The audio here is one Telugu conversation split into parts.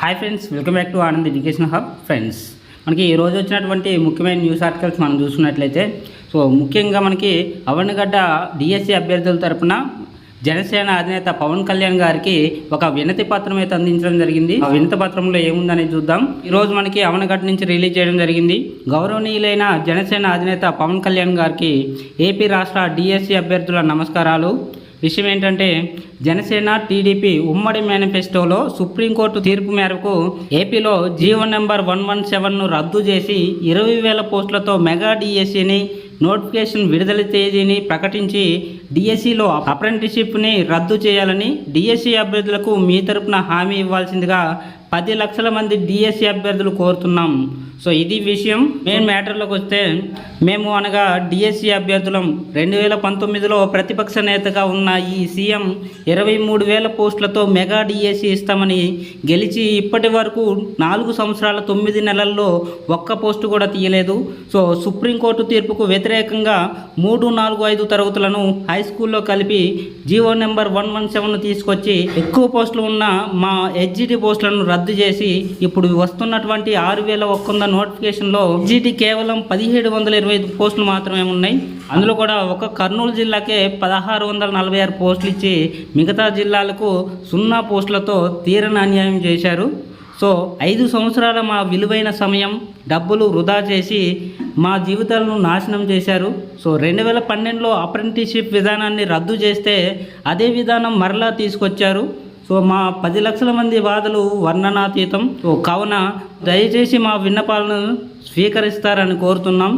Hi friends welcome back to Anand education hub friends మనకి ఈ రోజు వచ్చినటువంటి ముఖ్యమైన న్యూస్ ఆర్టికల్స్ మనం చూసుకున్నట్లయితే సో ముఖ్యంగా మనకి అవన్నగడ్డ డిఎస్సి అభ్యర్థుల తరపున జనసేన అధినేత పవన్ కళ్యాణ్ గారికి ఒక వినతి పత్రం అయితే అందించడం జరిగింది. ఆ వినతి పత్రంలో ఏముందనేది చూద్దాం. ఈ రోజు మనకి అవనగడ్డ నుంచి రిలీజ్ చేయడం జరిగింది. గౌరవనీయులైన జనసేన అధినేత పవన్ కళ్యాణ్ గారికి ఏపీ రాష్ట్ర డిఎస్సి అభ్యర్థుల నమస్కారాలు. విషయం ఏంటంటే జనసేన టీడీపీ ఉమ్మడి మేనిఫెస్టోలో సుప్రీంకోర్టు తీర్పు మేరకు ఏపీలో జీవో నెంబర్ వన్ వన్ సెవెన్ను రద్దు చేసి ఇరవై వేల పోస్టులతో మెగా డిఎస్సిని నోటిఫికేషన్ విడుదల తేదీని ప్రకటించి డిఎస్సిలో అప్రెంటిషిప్ని రద్దు చేయాలని డిఎస్సి అభ్యర్థులకు మీ తరపున హామీ ఇవ్వాల్సిందిగా పది లక్షల మంది డిఎస్సి అభ్యర్థులు కోరుతున్నాం. సో ఇది విషయం. మెయిన్ మ్యాటర్లోకి వస్తే మేము అనగా డిఎస్సి అభ్యర్థులం రెండు వేల పంతొమ్మిదిలో ప్రతిపక్ష నేతగా ఉన్న ఈ సీఎం ఇరవై మూడు వేల పోస్టులతో మెగా డిఎస్సి ఇస్తామని గెలిచి ఇప్పటి వరకు నాలుగు సంవత్సరాల తొమ్మిది నెలల్లో ఒక్క పోస్టు కూడా తీయలేదు. సో సుప్రీంకోర్టు తీర్పుకు వ్యతిరేకంగా మూడు నాలుగు ఐదు తరగతులను హై స్కూల్లో కలిపి GO number one one seven తీసుకొచ్చి ఎక్కువ పోస్టులు ఉన్న మా హెచ్జిటి పోస్టులను రద్దు చేసి ఇప్పుడు వస్తున్నటువంటి ఆరు వేల ఒక్క వంద నోటిఫికేషన్లో జీటీ కేవలం పదిహేడు వందల ఇరవై ఐదు పోస్టులు మాత్రమే ఉన్నాయి. అందులో కూడా ఒక కర్నూలు జిల్లాకే పదహారు వందల నలభై ఆరు పోస్టులు ఇచ్చి మిగతా జిల్లాలకు సున్నా పోస్టులతో తీరని అన్యాయం చేశారు. సో ఐదు సంవత్సరాల మా విలువైన సమయం డబ్బులు వృధా చేసి మా జీవితాలను నాశనం చేశారు. సో రెండు వేల పన్నెండులో అప్రెంటిస్షిప్ విధానాన్ని రద్దు చేస్తే అదే విధానం మరలా తీసుకొచ్చారు. సో మా పది లక్షల మంది బాధలు వర్ణనాతీతం. సో కావున దయచేసి మా విన్నపాలను స్వీకరిస్తారని కోరుతున్నాం.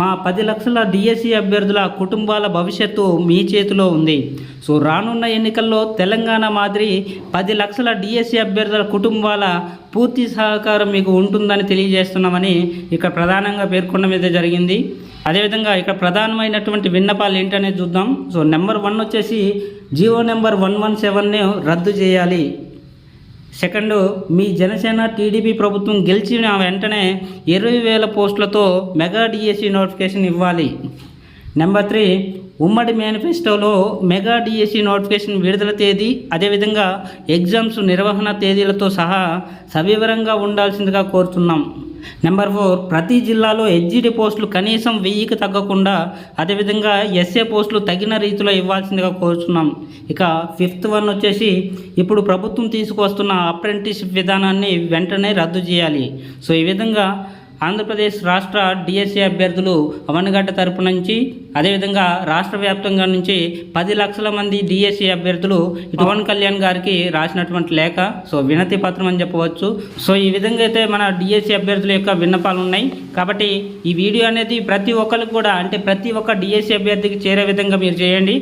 మా పది లక్షల డిఎస్సి అభ్యర్థుల కుటుంబాల భవిష్యత్తు మీ చేతిలో ఉంది. సో రానున్న ఎన్నికల్లో తెలంగాణ మాదిరి పది లక్షల డిఎస్సి అభ్యర్థుల కుటుంబాల పూర్తి సహకారం మీకు ఉంటుందని తెలియజేస్తున్నామని ఇక్కడ ప్రధానంగా పేర్కొనడం అయితే జరిగింది. అదేవిధంగా ఇక్కడ ప్రధానమైనటువంటి విన్నపాలు ఏంటనేది చూద్దాం. సో నెంబర్ వన్ వచ్చేసి జియో నెంబర్ వన్ వన్ సెవెన్ను రద్దు చేయాలి. సెకండ్ మీ జనసేన టీడీపీ ప్రభుత్వం గెలిచిన వెంటనే ఇరవై వేల పోస్టులతో మెగా డిఎస్సి నోటిఫికేషన్ ఇవ్వాలి. నెంబర్ త్రీ ఉమ్మడి మేనిఫెస్టోలో మెగా డిఎస్సి నోటిఫికేషన్ విడుదల తేదీ అదేవిధంగా ఎగ్జామ్స్ నిర్వహణ తేదీలతో సహా సవివరంగా ఉండాల్సిందిగా కోరుతున్నాం. నెంబర్ ఫోర్ ప్రతి జిల్లాలో హెచ్జిడి పోస్టులు కనీసం వెయ్యికి తగ్గకుండా అదేవిధంగా ఎస్ఏ పోస్టులు తగిన రీతిలో ఇవ్వాల్సిందిగా కోరుతున్నాం ఇక ఫిఫ్త్ వన్ వచ్చేసి ఇప్పుడు ప్రభుత్వం తీసుకువస్తున్న అప్రెంటిస్షిప్ విధానాన్ని వెంటనే రద్దు చేయాలి. సో ఈ విధంగా ఆంధ్రప్రదేశ్ రాష్ట్ర డిఎస్సీ అభ్యర్థులు అవనగడ్డ తరపు నుంచి అదేవిధంగా రాష్ట్ర వ్యాప్తంగా నుంచి పది లక్షల మంది డిఎస్సీ అభ్యర్థులు పవన్ కళ్యాణ్ గారికి రాసినటువంటి లేఖ. సో వినతి పత్రం అని చెప్పవచ్చు. సో ఈ విధంగా అయితే మన డిఎస్సీ అభ్యర్థుల యొక్క విన్నపాలు ఉన్నాయి. కాబట్టి ఈ వీడియో అనేది ప్రతి ఒక్కరికి కూడా అంటే ప్రతి ఒక్క డిఎస్సీ అభ్యర్థికి చేరే విధంగా మీరు చేయండి.